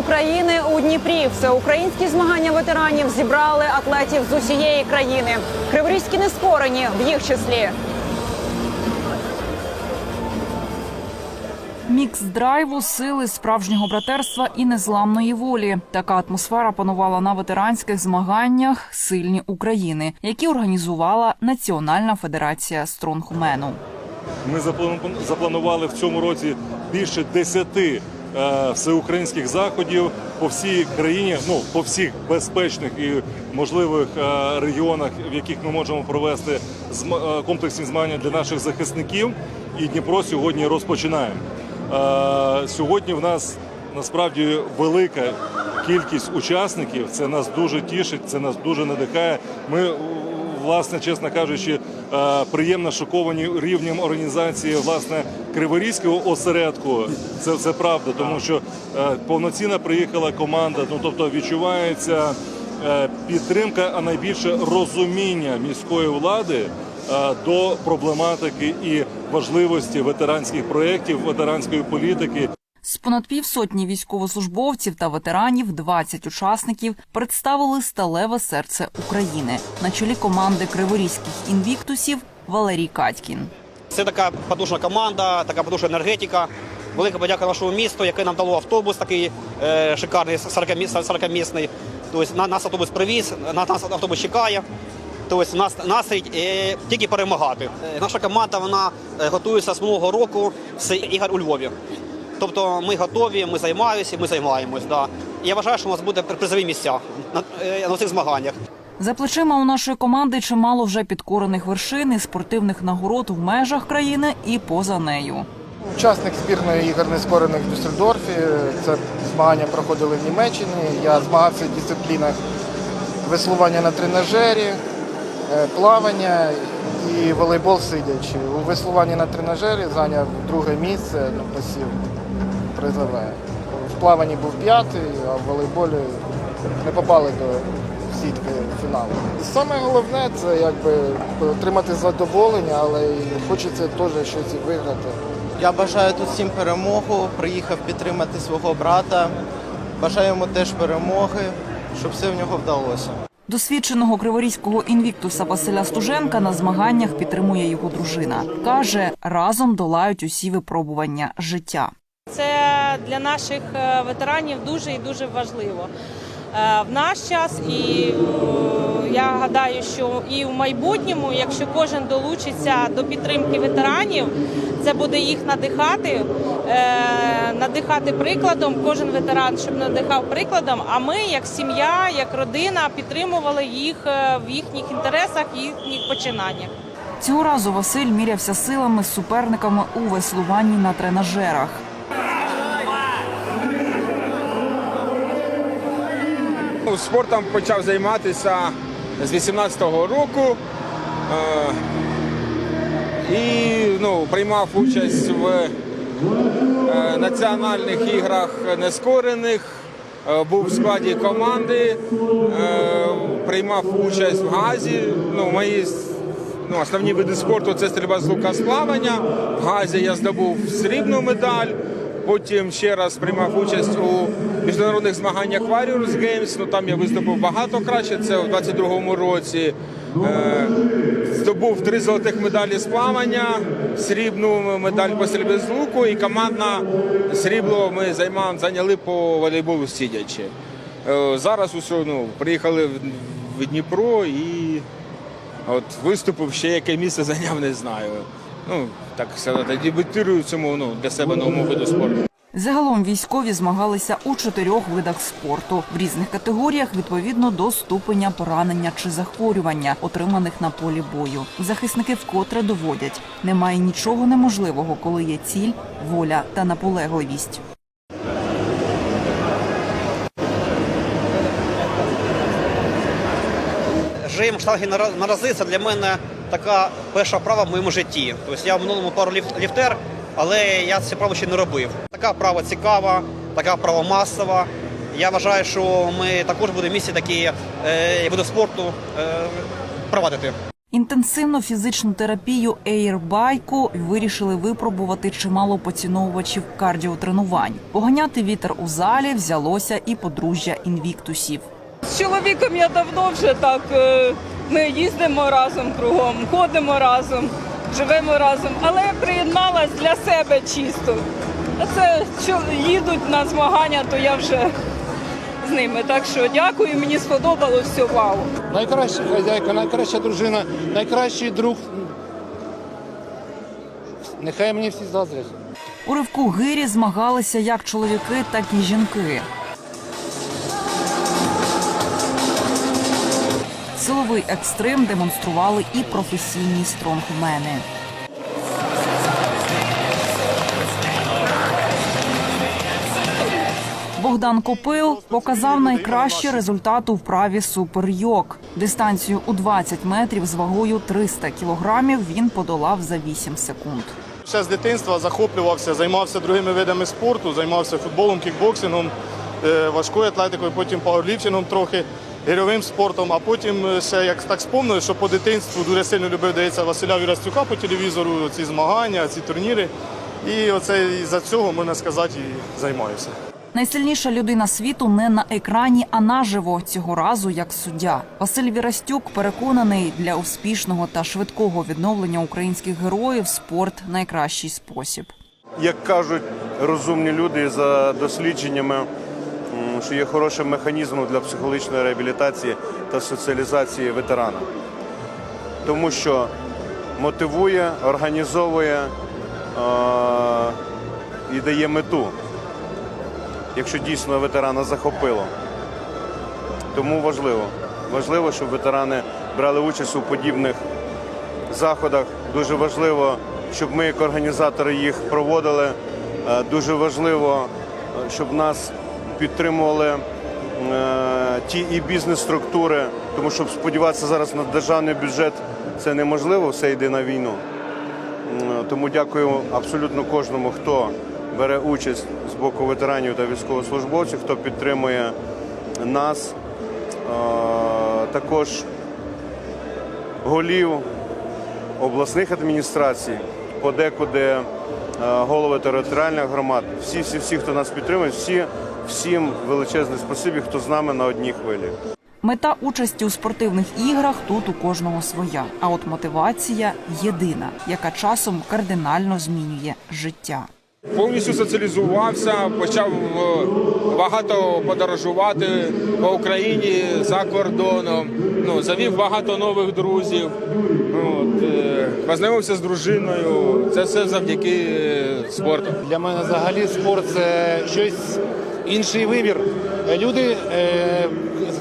України у Дніпрі. Всеукраїнські змагання ветеранів зібрали атлетів з усієї країни. Криворізькі нескорені в їх числі. Мікс драйву, сили, справжнього братерства і незламної волі. Така атмосфера панувала на ветеранських змаганнях Сильні України, які організувала Національна федерація стронгмену. Ми заплану- запланували в цьому році більше десяти всеукраїнських заходів по всій країні, ну по всіх безпечних і можливих е, регіонах, в яких ми можемо провести е, комплексні змагання для наших захисників. І Дніпро сьогодні розпочинаємо. Е, Сьогодні в нас насправді велика кількість учасників. Це нас дуже тішить, це нас дуже надихає. Ми власне, чесно кажучи, е, приємно шоковані рівнем організації власне Криворізького осередку. Це, це правда, тому що е, повноцінно приїхала команда. Ну тобто відчувається е, підтримка, а найбільше розуміння міської влади е, до проблематики і важливості ветеранських проєктів, ветеранської політики. З понад півсотні військовослужбовців та ветеранів 20 учасників представили сталеве серце України на чолі команди криворізьких інвіктусів Валерій Катькін. Це така потужна команда, така потужна енергетика. Велика подяка нашому місту, яке нам дало автобус такий е, шикарний, 40-місний. Тобто на- нас автобус привіз, на нас автобус чекає. Тобто нас настрій е, тільки перемагати. Е, наша команда вона е, готується з минулого року з ігор у Львові. Тобто ми готові, ми займаємося, ми займаємось. Да. І я вважаю, що у нас буде призові місця на, е, на цих змаганнях. За плечима у нашої команди чимало вже підкорених вершин і спортивних нагород в межах країни і поза нею. Учасник збірної ігор нескорених в Дюссельдорфі. Це змагання проходили в Німеччині. Я змагався в дисциплінах веслування на тренажері, е, плавання і волейбол сидячи. У веслуванні на тренажері зайняв друге місце, ну, посів призове. В плаванні був п'ятий, а в волейболі не попали до сітки фіналу. І саме головне це якби отримати задоволення, але і хочеться теж щось і виграти. Я бажаю тут всім перемогу. Приїхав підтримати свого брата. Бажаю йому теж перемоги, щоб все в нього вдалося. Досвідченого криворізького інвіктуса Василя Стуженка на змаганнях підтримує його дружина. Каже, разом долають усі випробування життя. Це для наших е, ветеранів дуже і дуже важливо. Е, В наш час і е, я гадаю, що і в майбутньому, якщо кожен долучиться до підтримки ветеранів, це буде їх надихати, надихати прикладом. Кожен ветеран, щоб надихав прикладом. А ми, як сім'я, як родина, підтримували їх в їхніх інтересах, їхніх починаннях. Цього разу Василь мірявся силами з суперниками у веслуванні на тренажерах. Ну, Спортом почав займатися з 18-го року е, і ну, приймав участь в е, національних іграх нескорених, е, був в складі команди, приймав участь в газі. Ну, мої ну, основні види спорту це стрільба з лука з. В газі я здобув срібну медаль. Потім ще раз приймав участь у міжнародних змаганнях Warriors Games. Ну там я виступив багато краще. Це у 22-му році. Е, здобув три золотих медалі з плавання, срібну медаль по стрільбі з луку і командна срібло ми займали, зайняли по волейболу сидячи. Е, зараз усе, ну, приїхали в, Дніпро і от виступив ще яке місце зайняв, не знаю. Ну, так сказати, дебютирую в цьому ну, для себе новому виду спорту. Загалом військові змагалися у чотирьох видах спорту в різних категоріях відповідно до ступеня поранення чи захворювання, отриманих на полі бою. Захисники вкотре доводять, немає нічого неможливого, коли є ціль, воля та наполегливість. Жим штанги на на рази це для мене така перша вправа в моєму житті. Тобто я в минулому пару ліфтер, але я цю вправу ще не робив. Така вправа цікава, така вправа масова. Я вважаю, що ми також будемо місці такі е, види спорту е, провадити. Інтенсивну фізичну терапію ейрбайку вирішили випробувати чимало поціновувачів кардіотренувань. Поганяти вітер у залі взялося і подружжя інвіктусів. З чоловіком я давно вже так. е, Ми їздимо разом кругом, ходимо разом, живемо разом, але я приєдналась для себе чисто. Це що їдуть на змагання, то я вже з ними. Так що дякую, мені сподобалось все вау. Найкраща хазяйка, найкраща дружина, найкращий друг. Нехай мені всі заздрять. У ривку гирі змагалися як чоловіки, так і жінки. Силовий екстрим демонстрували і професійні стронгмени. Богдан Копил показав найкращий результат у вправі супер-йок. Дистанцію у 20 метрів з вагою 300 кілограмів він подолав за 8 секунд. Ще з дитинства захоплювався, займався другими видами спорту, займався футболом, кікбоксингом, е, важкою атлетикою, потім пауерліфтингом трохи, гірьовим спортом. А потім е, ще як так спомнили, що по дитинству дуже сильно любив дивитися Василя Вірастюка по телевізору, ці змагання, ці турніри. І оце за цього, можна сказати, і займаюся. Найсильніша людина світу не на екрані, а наживо цього разу як суддя. Василь Вірастюк переконаний, для успішного та швидкого відновлення українських героїв спорт найкращий спосіб. як кажуть розумні люди за дослідженнями, що є хорошим механізмом для психологічної реабілітації та соціалізації ветерана. Тому що мотивує, організовує е- і дає мету, якщо дійсно ветерана захопило. Тому важливо. Важливо, щоб ветерани брали участь у подібних заходах. Дуже важливо, щоб ми, як організатори, їх проводили. Е, Дуже важливо, е, щоб нас підтримували е, ті і бізнес-структури, тому що сподіватися зараз на державний бюджет це неможливо, все йде на війну. Тому дякую абсолютно кожному, хто бере участь з боку ветеранів та військовослужбовців, хто підтримує нас. Е, Також голів обласних адміністрацій, подекуди е, голови територіальних громад, всі, всі, всі, хто нас підтримує, всі, всім величезне спасибі, хто з нами на одній хвилі. Мета участі у спортивних іграх тут у кожного своя. А от мотивація єдина, яка часом кардинально змінює життя. Повністю соціалізувався, почав е, багато подорожувати по Україні за кордоном. Ну, завів багато нових друзів. От, е, познайомився з дружиною. Це все завдяки е, спорту. Для мене взагалі спорт це щось інший вибір. Люди, е,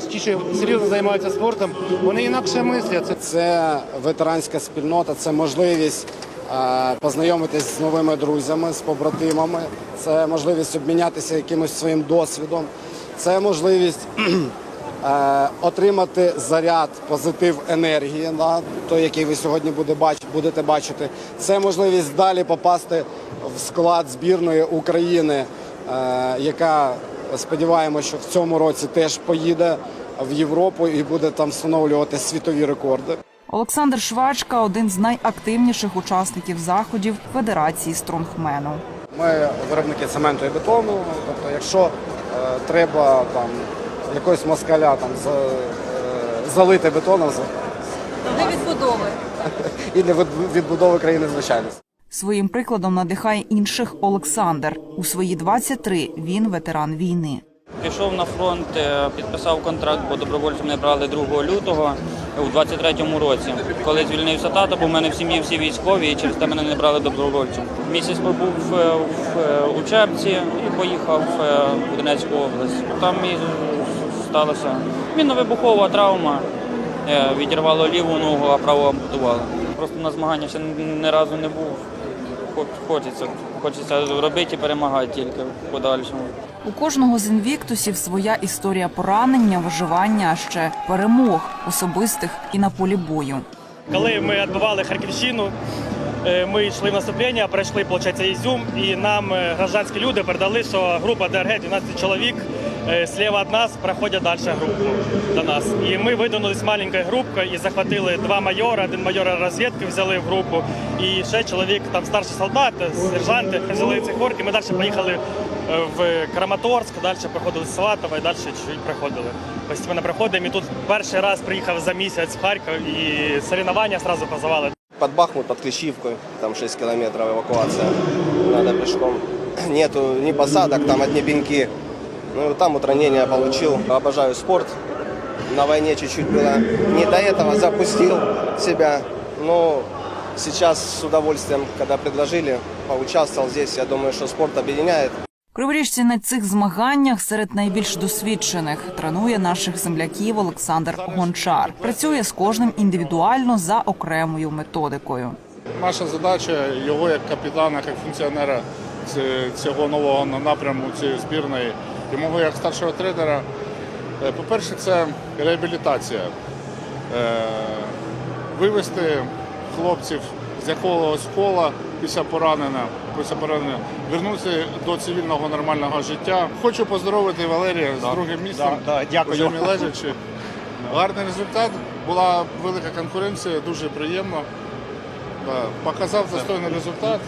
ті, що серйозно займаються спортом, вони інакше мислять. Це ветеранська спільнота, це можливість познайомитись з новими друзями, з побратимами, це можливість обмінятися якимось своїм досвідом, це можливість отримати заряд, позитив енергії, да, той, який ви сьогодні буде бач- будете бачити. Це можливість далі попасти в склад збірної України, е, яка сподіваємося, що в цьому році теж поїде в Європу і буде там встановлювати світові рекорди. Олександр Швачка один з найактивніших учасників заходів Федерації стронгмену. Ми виробники цементу і бетону. Тобто, якщо е, треба там якогось москаля там за, е, залити бетоном Для відбудови. і для від- відбудови країни, звичайно. Своїм прикладом надихає інших Олександр. У свої 23 він ветеран війни. Пішов на фронт, е, підписав контракт, бо добровольцем мене брали 2 лютого у 23-му році. Коли звільнився тато, бо в мене в сім'ї всі військові, і через те мене не брали добровольцем. Місяць побув е, в учебці і поїхав в Донецьку область. Там і сталося мінно-вибухова травма. Е, Відірвало ліву ногу, а праву ампутувало. Просто на змагання ще ні разу не був. Хочеться, хочеться робити і перемагати тільки в подальшому. У кожного з інвіктусів своя історія поранення, виживання, а ще перемог особистих і на полі бою. Коли ми відбивали Харківщину, е, ми йшли в наступлення, пройшли, виходить, Ізюм, і нам е, гражданські люди передали, що група ДРГ 12 чоловік Слева від нас проходять далі групу до нас. І ми видвинулись маленькою групкою і захватили два майора, один майора розвідки взяли в групу, і ще чоловік, там старший солдат, сержанти взяли ці хорки. Ми далі поїхали е, в Краматорськ, далі проходили Сватово і далі чуть-чуть проходили. Постійно проходимо. І тут перший раз приїхав за місяць в Харків і соревнування одразу позвали. Под Бахмут, под Клещивкой, там 6 километров эвакуация, надо пешком. Нету ни посадок, там одни пеньки. Ну и там вот ранение получил. Обожаю спорт. На войне чуть-чуть было не до этого, запустил себя. Но сейчас с удовольствием, когда предложили, поучаствовал здесь. Я думаю, что спорт объединяет. Криворіжці на цих змаганнях серед найбільш досвідчених тренує наших земляків Олександр Гончар. Працює з кожним індивідуально за окремою методикою. Наша задача його як капітана, як функціонера ц- цього нового напряму цієї збірної, і мого як старшого тренера. е, По-перше, це реабілітація. Е, Вивести хлопців з якогось кола після поранення, після поранення, вернутися до цивільного нормального життя. Хочу поздоровити Валерія з другим місцем. Да, да, дякую. лежачи. Гарний результат. Була велика конкуренція, дуже приємно. Показав достойний результат.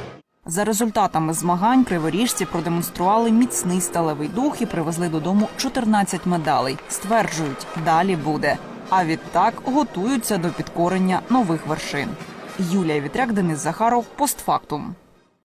За результатами змагань криворіжці продемонстрували міцний сталевий дух і привезли додому 14 медалей. Стверджують, далі буде. А відтак готуються до підкорення нових вершин. Юлія Вітряк, Денис Захаров, постфактум.